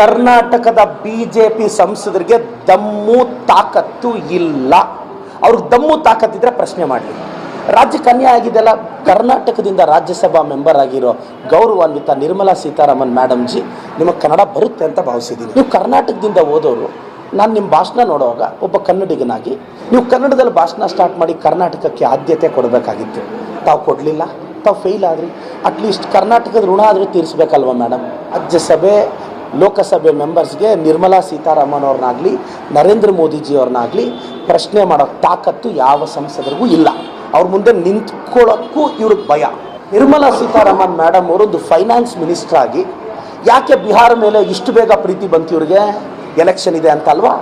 ಕರ್ನಾಟಕದ B J P ಸಂಸದರಿಗೆ ದಮ್ಮು ತಾಕತ್ತು ಇಲ್ಲ. ಅವ್ರಿಗೆ ದಮ್ಮು ತಾಕತ್ತಿದ್ರೆ ಪ್ರಶ್ನೆ ಮಾಡಲಿ. ರಾಜ್ಯ ಅನ್ಯಾಯ ಆಗಿದೆಲ್ಲ ಕರ್ನಾಟಕದಿಂದ ರಾಜ್ಯಸಭಾ ಮೆಂಬರ್ ಆಗಿರೋ ಗೌರವಾನ್ವಿತ ನಿರ್ಮಲಾ ಸೀತಾರಾಮನ್ ಮೇಡಮ್ ಜಿ ನಿಮಗೆ ಕನ್ನಡ ಬರುತ್ತೆ ಅಂತ ಭಾವಿಸಿದ್ದೀನಿ ನೀವು ಕರ್ನಾಟಕದಿಂದ ಓದೋರು, ನಾನು ನಿಮ್ಮ ಭಾಷಣ ನೋಡುವಾಗ ಒಬ್ಬ ಕನ್ನಡಿಗನಾಗಿ, ನೀವು ಕನ್ನಡದಲ್ಲಿ ಭಾಷಣ ಸ್ಟಾರ್ಟ್ ಮಾಡಿ ಕರ್ನಾಟಕಕ್ಕೆ ಆದ್ಯತೆ ಕೊಡಬೇಕಾಗಿತ್ತು. ತಾವು ಕೊಡಲಿಲ್ಲ, ತಾವು ಫೇಲ್ ಆದ್ರಿ. ಅಟ್ಲೀಸ್ಟ್ ಕರ್ನಾಟಕದ ಋಣ ಆದರೂ ತೀರಿಸ್ಬೇಕಲ್ವ ಮೇಡಮ್? ರಾಜ್ಯಸಭೆ ಲೋಕಸಭೆ ಮೆಂಬರ್ಸ್ಗೆ ನಿರ್ಮಲಾ ಸೀತಾರಾಮನ್ ಅವ್ರನ್ನಾಗಲಿ ನರೇಂದ್ರ ಮೋದಿಜಿ ಅವ್ರನ್ನಾಗಲಿ ಪ್ರಶ್ನೆ ಮಾಡೋ ತಾಕತ್ತು ಯಾವ ಸಂಸದರಿಗೂ ಇಲ್ಲ. ಅವ್ರ ಮುಂದೆ ನಿಂತ್ಕೊಳ್ಳೋಕ್ಕೂ ಇವ್ರಿಗೆ ಭಯ. ನಿರ್ಮಲಾ ಸೀತಾರಾಮನ್ ಮೇಡಮ್ ಅವರೊಂದು ಫೈನಾನ್ಸ್ ಮಿನಿಸ್ಟ್ರಾಗಿ ಯಾಕೆ ಬಿಹಾರ ಮೇಲೆ ಇಷ್ಟು ಬೇಗ ಪ್ರೀತಿ ಬಂತು ಇವ್ರಿಗೆ? ಎಲೆಕ್ಷನ್ ಇದೆ ಅಂತ ಅಲ್ವಾ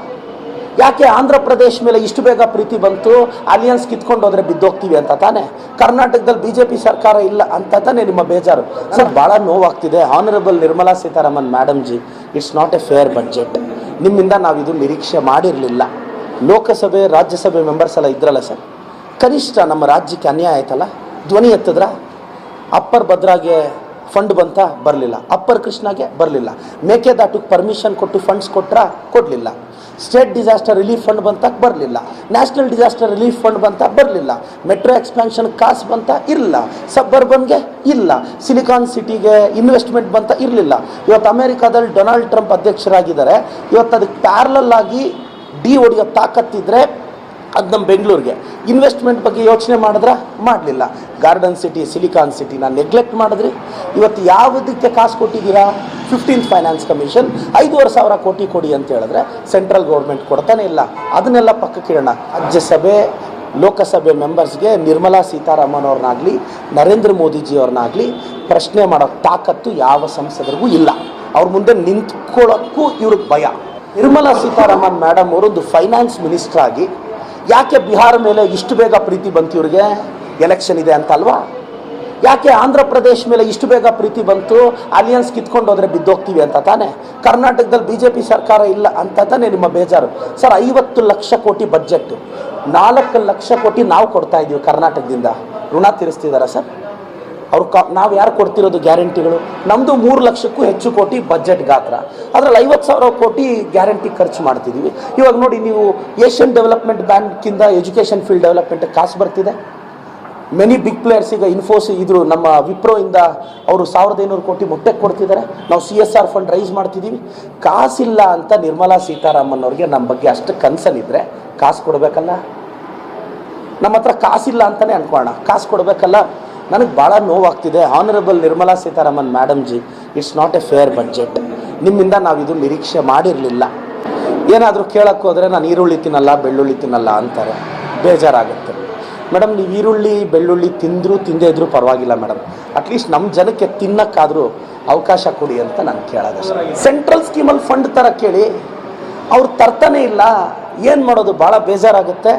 ಯಾಕೆ ಆಂಧ್ರ ಪ್ರದೇಶ ಮೇಲೆ ಇಷ್ಟು ಬೇಗ ಪ್ರೀತಿ ಬಂತು? ಅಲಿಯನ್ಸ್ ಕಿತ್ಕೊಂಡು ಹೋದ್ರೆ ಬಿದ್ದೋಗ್ತೀವಿ ಅಂತ ತಾನೆ? ಕರ್ನಾಟಕದಲ್ಲಿ ಬಿಜೆಪಿ ಸರ್ಕಾರ ಇಲ್ಲ ಅಂತ ತಾನೆ ನಿಮ್ಮ ಬೇಜಾರು? ಸರ್ ಭಾಳ ನೋವಾಗ್ತಿದೆ. Honourable Nirmala Sitharaman madam ji it's not a fair budget ನಿಮ್ಮಿಂದ ನಾವು ಇದು ನಿರೀಕ್ಷೆ ಮಾಡಿರಲಿಲ್ಲ. ಲೋಕಸಭೆ, ರಾಜ್ಯಸಭೆ ಮೆಂಬರ್ಸ್ ಎಲ್ಲ ಇದ್ರಲ್ಲ ಸರ್ ಕನಿಷ್ಠ ನಮ್ಮ ರಾಜ್ಯಕ್ಕೆ ಅನ್ಯಾಯ ಆಯ್ತಲ್ಲ? ಧ್ವನಿ ಎತ್ತಿದ್ರ? ಅಪ್ಪರ್ ಭದ್ರಾಗೆ ಫಂಡ್ ಬಂತ ಬರಲಿಲ್ಲ. ಅಪ್ಪರ್ ಕೃಷ್ಣಗೆ ಬರಲಿಲ್ಲ. ಮೇಕೆದಾಟಕ್ಕೆ ಪರ್ಮಿಷನ್ ಕೊಟ್ಟು ಫಂಡ್ಸ್ ಕೊಟ್ರ ಕೊಡಲಿಲ್ಲ. ಸ್ಟೇಟ್ ಡಿಸಾಸ್ಟರ್ ರಿಲೀಫ್ ಫಂಡ್ ಬಂತ ಬರಲಿಲ್ಲ. ನ್ಯಾಷನಲ್ ಡಿಸಾಸ್ಟರ್ ರಿಲೀಫ್ ಫಂಡ್ ಬಂತ ಬರಲಿಲ್ಲ. ಮೆಟ್ರೋ ಎಕ್ಸ್ಪ್ಯಾನ್ಷನ್ ಕಾಸು ಬಂತ ಇರಲಿಲ್ಲ. ಸಬ್ಬರ್ಬನ್ಗೆ ಇಲ್ಲ. ಸಿಲಿಕಾನ್ ಸಿಟಿಗೆ ಇನ್ವೆಸ್ಟ್ಮೆಂಟ್ ಬಂತ ಇರಲಿಲ್ಲ. ಇವತ್ತು ಅಮೆರಿಕಾದಲ್ಲಿ ಡೊನಾಲ್ಡ್ ಟ್ರಂಪ್ ಅಧ್ಯಕ್ಷರಾಗಿದ್ದಾರೆ. ಇವತ್ತು ಅದಕ್ಕೆ ಪ್ಯಾರಲಲ್ ಆಗಿ ಡಿ ಹೊಡೆಯೋ ತಾಕತ್ತಿದ್ರೆ ಅದು ನಮ್ಮ ಬೆಂಗಳೂರಿಗೆ. ಇನ್ವೆಸ್ಟ್ಮೆಂಟ್ ಬಗ್ಗೆ ಯೋಚನೆ ಮಾಡಿದ್ರೆ ಮಾಡಲಿಲ್ಲ. ಗಾರ್ಡನ್ ಸಿಟಿ ಸಿಲಿಕಾನ್ ಸಿಟಿನ ನೆಗ್ಲೆಕ್ಟ್ ಮಾಡಿದ್ರಿ. ಇವತ್ತು ಯಾವುದಕ್ಕೆ ಕಾಸು ಕೊಟ್ಟಿದ್ದೀರಾ? ಫಿಫ್ಟೀನ್ತ್ ಫೈನಾನ್ಸ್ ಕಮಿಷನ್ ಐದೂವರೆ ಸಾವಿರ ಕೋಟಿ ಕೊಡಿ ಅಂತ ಹೇಳಿದ್ರೆ ಸೆಂಟ್ರಲ್ ಗೌರ್ಮೆಂಟ್ ಕೊಡ್ತಾನೆ ಇಲ್ಲ. ಅದನ್ನೆಲ್ಲ ಪಕ್ಕಕ್ಕೆ ಇಡೋಣ. ರಾಜ್ಯಸಭೆ, ಲೋಕಸಭೆ ಮೆಂಬರ್ಸ್ಗೆ ನಿರ್ಮಲಾ ಸೀತಾರಾಮನ್ ಅವ್ರನ್ನಾಗಲಿ, ನರೇಂದ್ರ ಮೋದಿಜಿ ಅವ್ರನ್ನಾಗಲಿ ಪ್ರಶ್ನೆ ಮಾಡೋ ತಾಕತ್ತು ಯಾವ ಸಂಸದರಿಗೂ ಇಲ್ಲ. ಅವ್ರ ಮುಂದೆ ನಿಂತ್ಕೊಳ್ಳೋಕ್ಕೂ ಇವ್ರಿಗೆ ಭಯ. ನಿರ್ಮಲಾ ಸೀತಾರಾಮನ್ ಮೇಡಮ್ ಅವರೊಂದು ಫೈನಾನ್ಸ್ ಮಿನಿಸ್ಟರ್ ಆಗಿ, ಯಾಕೆ ಬಿಹಾರ ಮೇಲೆ ಇಷ್ಟು ಬೇಗ ಪ್ರೀತಿ ಬಂತು ಇವ್ರಿಗೆ? ಎಲೆಕ್ಷನ್ ಇದೆ ಅಂತ ಅಲ್ವಾ ಯಾಕೆ ಆಂಧ್ರ ಪ್ರದೇಶ ಮೇಲೆ ಇಷ್ಟು ಬೇಗ ಪ್ರೀತಿ ಬಂತು ಅಲಿಯನ್ಸ್ ಕಿತ್ಕೊಂಡು ಹೋದರೆ ಬಿದ್ದೋಗ್ತೀವಿ ಅಂತ ತಾನೆ? ಕರ್ನಾಟಕದಲ್ಲಿ ಬಿ ಜೆ ಪಿ ಸರ್ಕಾರ ಇಲ್ಲ ಅಂತ ತಾನೆ ನಿಮ್ಮ ಬೇಜಾರು? ಸರ್, ಐವತ್ತು ಲಕ್ಷ ಕೋಟಿ ಬಜೆಟ್ ನಾಲ್ಕು ಲಕ್ಷ ಕೋಟಿ ನಾವು ಕೊಡ್ತಾ ಇದ್ದೀವಿ ಕರ್ನಾಟಕದಿಂದ. ಋಣ ತೀರಿಸ್ತಿದ್ದಾರಾ ಸರ್? ಅವ್ರು ಕ, ನಾವು ಯಾರು ಕೊಡ್ತಿರೋದು ಗ್ಯಾರಂಟಿಗಳು? ನಮ್ಮದು ಮೂರು ಲಕ್ಷಕ್ಕೂ ಹೆಚ್ಚು ಕೋಟಿ ಬಜೆಟ್ ಗಾತ್ರ. ಅದರಲ್ಲಿ ಐವತ್ತು ಸಾವಿರ ಕೋಟಿ ಗ್ಯಾರಂಟಿ ಖರ್ಚು ಮಾಡ್ತಿದ್ದೀವಿ ಇವಾಗ ನೋಡಿ ನೀವು ಏಷ್ಯನ್ ಡೆವಲಪ್ಮೆಂಟ್ ಬ್ಯಾಂಕಿಂದ ಎಜುಕೇಷನ್ ಫೀಲ್ಡ್ ಡೆವಲಪ್ಮೆಂಟ್ ಕಾಸು ಬರ್ತಿದೆ? ಮೆನಿ ಬಿಗ್ ಪ್ಲೇಯರ್ಸ್ ಈಗ ಇನ್ಫೋಸ್ ಇದ್ರು, ನಮ್ಮ ವಿಪ್ರೋ ಇಂದ ಅವರು ಸಾವಿರದ ಐನೂರು ಕೋಟಿ ಮೊಟ್ಟೆ ಕೊಡ್ತಿದ್ದಾರೆ. ನಾವು C S R fund raise ಮಾಡ್ತಿದ್ದೀವಿ ಕಾಸಿಲ್ಲ ಅಂತ ನಿರ್ಮಲಾ ಸೀತಾರಾಮನ್ ಅವ್ರಿಗೆ ನಮ್ಮ ಬಗ್ಗೆ ಅಷ್ಟು ಕನ್ಸಲ್ಲಿದ್ರೆ ಕಾಸು ಕೊಡಬೇಕಲ್ಲ? ನಮ್ಮ ಹತ್ರ ಕಾಸಿಲ್ಲ ಅಂತಲೇ ಅನ್ಕೋಣ ಕಾಸು ಕೊಡಬೇಕಲ್ಲ? ನನಗೆ ಭಾಳ ನೋವಾಗ್ತಿದೆ. Honourable Nirmala Sitharaman madam ji it's not a fair budget ನಿಮ್ಮಿಂದ ನಾವು ಇದು ನಿರೀಕ್ಷೆ ಮಾಡಿರಲಿಲ್ಲ. ಏನಾದರೂ ಕೇಳೋಕ್ಕೋದ್ರೆ ನಾನು ಈರುಳ್ಳಿ ತಿನ್ನಲ್ಲ, ಬೆಳ್ಳುಳ್ಳಿ ತಿನ್ನಲ್ಲ ಅಂತಾರೆ. ಬೇಜಾರಾಗುತ್ತೆ. ಮೇಡಮ್, ನೀವು ಈರುಳ್ಳಿ, ಬೆಳ್ಳುಳ್ಳಿ ತಿಂದರೂ ತಿಂದೇ ಇದ್ರೂ ಪರವಾಗಿಲ್ಲ ಮೇಡಮ್. ಅಟ್ಲೀಸ್ಟ್ ನಮ್ಮ ಜನಕ್ಕೆ ತಿನ್ನಕ್ಕಾದರೂ ಅವಕಾಶ ಕೊಡಿ ಅಂತ ನಾನು ಕೇಳೋದು ಸೆಂಟ್ರಲ್ ಸ್ಕೀಮಲ್ಲಿ ಫಂಡ್ ಥರ ಕೇಳಿ, ಅವ್ರು ತರ್ತಾನೆ ಇಲ್ಲ, ಏನು ಮಾಡೋದು, ಭಾಳ ಬೇಜಾರಾಗುತ್ತೆ.